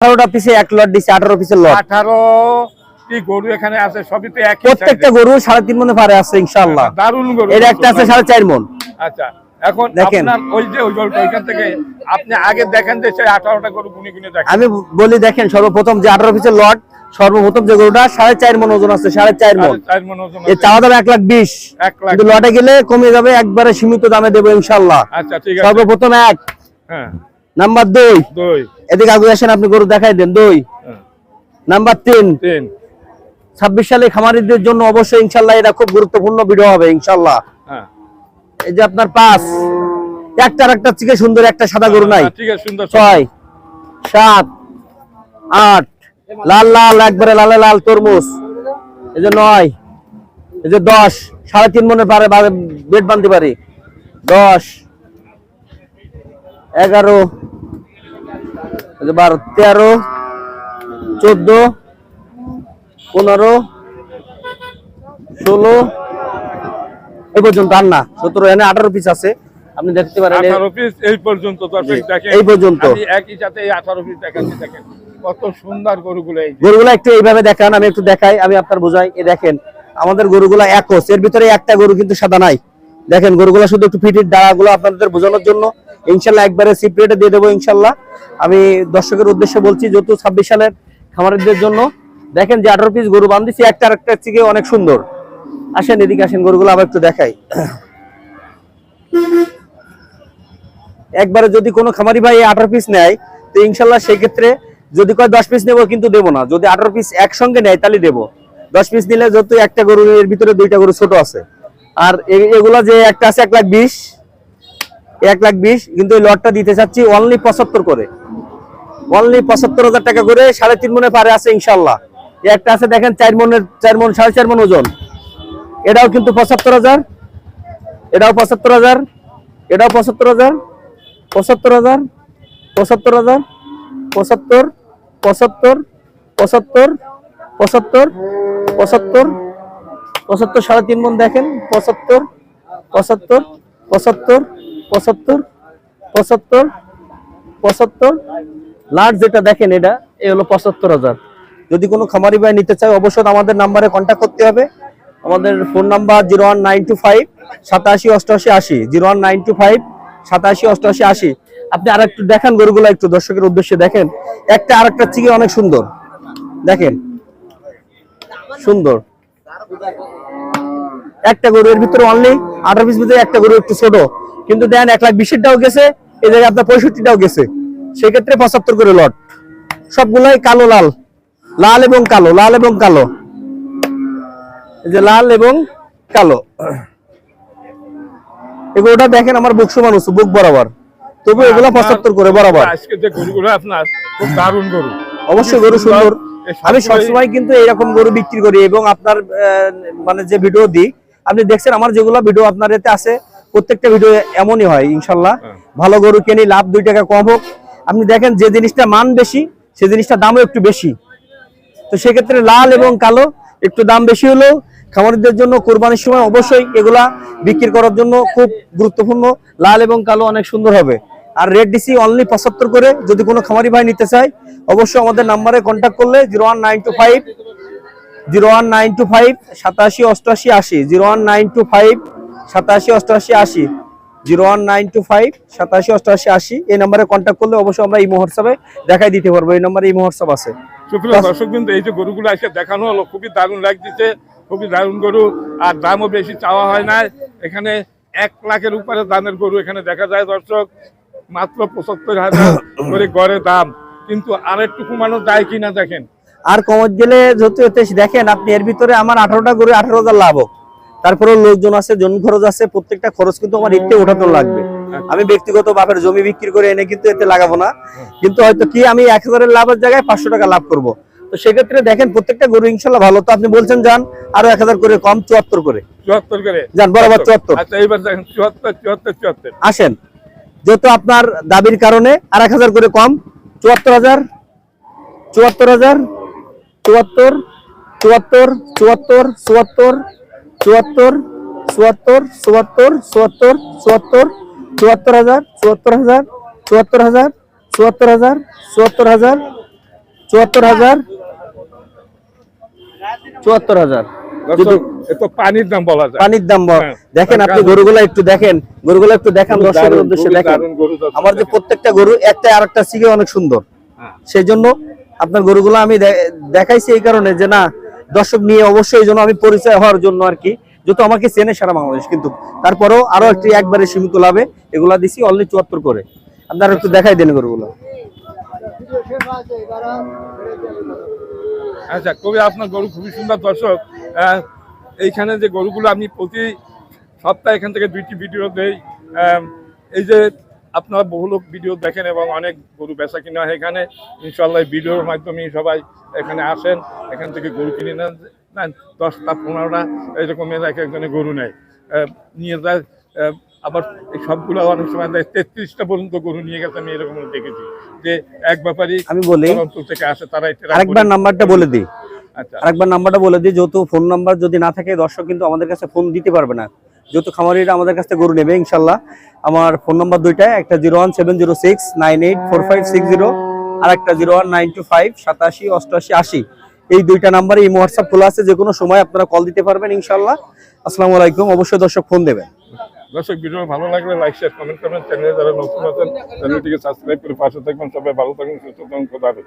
আঠারোটা পিসে এক লট দিচ্ছে আঠারো পিসের লট আঠারো গরু এখানে আছে সবই তো প্রত্যেকটা গরু সাড়ে তিন মনে পারে আছে ইনশাল্লাহ size গরু এর একটা আছে সাড়ে চার মন। আচ্ছা এখন আপনার ওই যে ওইখান থেকে আপনি আগে দেখেন যে সেই আঠারোটা গরু গুনে গুনে দেখেন। আমি বলি দেখেন সর্বপ্রথম যে আঠারো পিসের লট সর্বপ্রথম যে গরুটা সাড়ে চার মন ওজন আছে সাড়ে চার মন। এর চাওয়া দাম এক লাখ বিশ। এক কিন্তু লটে গেলে কমে যাবে একবারে সীমিত দামে দেবো ইনশাল্লাহ আচ্ছা সর্বপ্রথম এক। হ্যাঁ। নাম্বার দুই। এদিকে আগে আসেন আপনি গরু দেখাই দেন। দুই। হ্যাঁ, নাম্বার তিন। ছাব্বিশ সালে খামারিদের জন্য অবশ্যই ইনশাল্লাহ এটা খুব গুরুত্বপূর্ণ ভিডিও হবে ইনশাল্লাহ। হ্যাঁ। এই যে আপনার পাঁচ একটা আর একটা থেকে সুন্দর একটা সাদা গরু নাই। হ্যাঁ, সুন্দর ছয় সাত আট লাল লাল একবারে লালে লাল তরমুজ। এই যে নয় এই যে দশ সাড়ে তিন মনে পারে বেড বানতে পারি। দশ এগারো বারো তেরো চোদ্দ পনেরো ষোলো এই পর্যন্ত আর না সতেরো এনে আঠারো পিস আছে। আপনি দেখতে পারেন এই পর্যন্ত দেখেন। এই পর্যন্ত। আমি একই সাথে এই আঠারো পিস দেখাচ্ছি দেখেন। কত সুন্দর গরুগুলো এই একটু এইভাবে দেখান আমি একটু দেখাই আমি আপনার বোঝাই। এ দেখেন আমাদের গরুগুলা একস এর ভিতরে একটা গরু কিন্তু সাদা নাই। দেখেন, গরুগুলা শুধু একটু ফিটির ডাড়াগুলো আপনাদের বোঝানোর জন্য। ইনশাল্লাহ একবারে সিপ্রেটে দিয়ে দেবো ইনশাল্লাহ। আমি দর্শকের উদ্দেশ্যে বলছি, যেহেতু ছাব্বিশ সালের খামারিদের জন্য, দেখেন যে আঠারো পিস গরু বান্ধিছি একটা আরেকটা থেকে অনেক সুন্দর। আসেন, এদিকে আসেন, গরুগুলো আবার একটু দেখাই। একবারে যদি কোনো খামারি ভাই আঠারো পিস নেয়, তো ইনশাল্লাহ সেই ক্ষেত্রে যদি কয় দশ পিস নেব, কিন্তু দেবো না। যদি আঠারো পিস একসঙ্গে নেয়, তাহলে দেবো। দশ পিস নিলে যেহেতু একটা গরু এর ভিতরে দুইটা গরু ছোট আছে। আর এগুলা যে একটা আছে এক লাখ বিশ, এক লাখ বিশ, কিন্তু এই লটটা দিতে চাচ্ছি অনলি পঁচাত্তর করে। অনলি পঁচাত্তর হাজার টাকা করে সাড়ে তিন মনে পারে আছে ইনশাল্লাহ। একটা আছে দেখেন চার মনের, চার মন, সাড়ে চার মন ওজন। এটাও কিন্তু পঁচাত্তর হাজার, এটাও পঁচাত্তর হাজার, এটাও পঁচাত্তর হাজার পঁচাত্তর হাজার পঁচাত্তর হাজার, পঁচাত্তর পঁচাত্তর পঁচাত্তর পঁচাত্তর পঁচাত্তর পঁচাত্তর, সাড়ে তিন মন দেখেন, পঁচাত্তর পঁচাত্তর পঁচাত্তর পঁচাত্তর পঁচাত্তর পঁচাত্তর। লার্জ যেটা দেখেন এটা এই হলো পঁচাত্তর হাজার। যদি কোনো খামারি ভাই নিতে চায়, অবশ্যই আমাদের নাম্বারে কন্ট্যাক্ট করতে হবে। আমাদের phone number zero one nine two five সাতাশি অষ্টআশি আশি zero one nine two five সাতাশি অষ্টআশি আশি। আপনি আর একটু দেখান গরুগুলো, একটু দর্শকের উদ্দেশ্যে দেখেন। একটা আরেকটা থেকে অনেক সুন্দর। দেখেন। সুন্দর। একটা গরু এর ভিতরে অনলি আঠারো পিস ভিতরে একটা গরু একটু ছোট। কিন্তু দেন এক লাখ বিশেরটাও গেছে এই জায়গায় আপনার পঁয়ষট্টিটাও গেছে। সেক্ষেত্রে পঁচাত্তর করে লট সবগুলাই কালো লাল। লাল এবং কালো লাল এবং কালো। এই যে লাল এবং কালো। এগুলোটা দেখেন আমার বুক সমান বুক বরাবর। তবু এগুলো পঁচাত্তর করে বরাবর। আজকে যে গরুগুলো আপনার খুব দারুণ গরু। অবশ্যই গরু সুন্দর। আমি সবসময় কিন্তু এরকম গরু বিক্রি করি এবং আপনার মানে যে ভিডিও দিই আপনি দেখছেন আমার যেগুলো ভিডিও আপনার এতে আছে প্রত্যেকটা ভিডিও এমনই হয় ইনশাল্লাহ। হ্যাঁ। ভালো গরু কেনি লাভ দুই টাকা কম হোক। আপনি দেখেন যে জিনিসটা মান বেশি সে জিনিসটা দামও একটু বেশি। তো সেক্ষেত্রে লাল এবং কালো একটু দাম বেশি হলেও খামারিদের জন্য কোরবানির সময় অবশ্যই এগুলা বিক্রি করার জন্য খুব গুরুত্বপূর্ণ। লাল এবং কালো অনেক সুন্দর হবে। আর রেড ডিসি অনলি পঁচাত্তর করে যদি কোনো খামারি ভাই নিতে চায় অবশ্যই আমাদের নাম্বারে কন্ট্যাক্ট করলে zero one nine two five zero one nine two five সাতাশি অষ্টআশি আশি zero one nine two five সাতাশি অষ্টআশি আশি zero one nine two five সাতাশি অষ্টআশি আশি এই নাম্বারে কন্ট্যাক্ট করলে অবশ্যই আমরা এই মহোৎসবে দেখাই দিতে পারব এই নাম্বারে এই মহোৎসব আছে। দর্শক কিন্তু এই যে গরুগুলো আজকে দেখানো হলো খুবই দারুণ লাগতেছে খুবই দারুণ গরু আর দামও বেশি চাওয়া হয় না এখানে এক লাখের উপরে দামের গরু এখানে দেখা যায় দর্শক। মাত্র পঁচাত্তর হাজার করে গড়ে দাম। কিন্তু আর একটু কমানো যায় কিনা দেখেন। আর কমত গেলে যেহেতু দেখেন আপনি এর ভিতরে আমার আঠারোটা করে আঠারো হাজার লাভ হোক। তারপরে লোকজন আছে জন খরচ আছে প্রত্যেকটা খরচ কিন্তু আমার ইটতে ওঠাতে লাগবে। আমি ব্যক্তিগত বাপের জমি বিক্রি করে এনে কিন্তু এতে লাগাবো না। কিন্তু হয়তো কি আমি এক হাজারের লাভের জায়গায় পাঁচশো টাকা লাভ করব। তো সেক্ষেত্রে দেখেন প্রত্যেকটা গরু ইনশাল্লাহ ভালো। তো আপনি বলছেন যান আরও এক হাজার করে কম চুয়াত্তর করে। চুয়াত্তর করে? যান বরাবর চুয়াত্তর। আচ্ছা দেখেন চুয়াত্তর চুয়াত্তর চুয়াত্তর। আসেন। যেহেতু আপনার দাবির কারণে আর এক হাজার করে কম, চুয়াত্তর হাজার চুয়াত্তর হাজার, চুয়াত্তর চুয়াত্তর চুয়াত্তর চুয়াত্তর চুয়াত্তর চুয়াত্তর চুয়াত্তর চুয়াত্তর চুয়াত্তর চুয়াত্তর হাজার চুয়াত্তর হাজার চুয়াত্তর হাজার চুয়াত্তর হাজার চুয়াত্তর হাজার চুয়াত্তর হাজার চুয়াত্তর হাজার। পানির দাম বলা যায়। পানির দাম হ্যাঁ। দেখেন আপনি গরুগুলা একটু দেখেন। গরুগুলা একটু দেখান দর্শকের উদ্দেশ্যে দেখেন। আমার যে প্রত্যেকটা গরু একটা আর একটা সিগে অনেক সুন্দর। হ্যাঁ। সেই জন্য আপনার গরুগুলো আমি দেখাইছি এই কারণে যে না দর্শক নিয়ে অবশ্যই জন্য আমি পরিচয় হওয়ার জন্য আর কি। যেহেতু আমাকে চেনে সারা বাংলাদেশ কিন্তু তারপরেও আরও একটি একবারে সীমিত লাভে এগুলা দিছি অনলি চুয়াত্তর করে। আপনারা একটু দেখাই দেন গরুগুলো। আচ্ছা কবি আপনার গরু খুবই সুন্দর দর্শক। এইখানে যে গরুগুলো আমি প্রতি সপ্তাহে এখান থেকে দুইটি ভিডিও দেই এই যে আপনারা বহু লোক ভিডিও দেখেন এবং অনেক গরু বেচা কিনা হয় এখানে ইনশাল্লাহ ভিডিওর মাধ্যমে সবাই এখানে আসেন এখান থেকে গরু কিনে নেন নেন দশটা পনেরোটা এরকম এক একজনে গরু নেয়। নিয়ে যায় আবার এই সবগুলো অনেক সময় দেয় তেত্রিশটা পর্যন্ত গরু নিয়ে গেছে আমি এরকম দেখেছি যে এক ব্যাপারই আমি বলি অঞ্চল থেকে আসে তারা এটা আরেকবার নাম্বারটা বলে দিই। আরেকবার নাম্বারটা বলে দিই যেহেতু ফোন নাম্বার যদি না থাকে দর্শক কিন্তু আমাদের কাছে ফোন দিতে পারবে না। যেহেতু খামারিরা আমাদের কাছ থেকে গরু নেবে ইনশাল্লাহ। আমার ফোন নাম্বার দুইটা একটা zero one seven zero six nine eight four five six zero আর একটা zero one nine two five সাতাশি অষ্টআশি আশি। এই দুইটা নাম্বারে এই হোয়াটসঅ্যাপ খোলা আছে যে কোনো সময় আপনারা কল দিতে পারবেন ইনশাল্লাহ। আসসালামু আলাইকুম অবশ্যই দর্শক ফোন দেবেন। দর্শক ভিডিও ভালো লাগলে লাইক শেয়ার কমেন্ট করবেন। চ্যানেলে যারা নতুন আছেন চ্যানেলটিকে সাবস্ক্রাইব করে পাশে থাকবেন। সবাই ভালো থাকবেন সুস্থ থাকুন।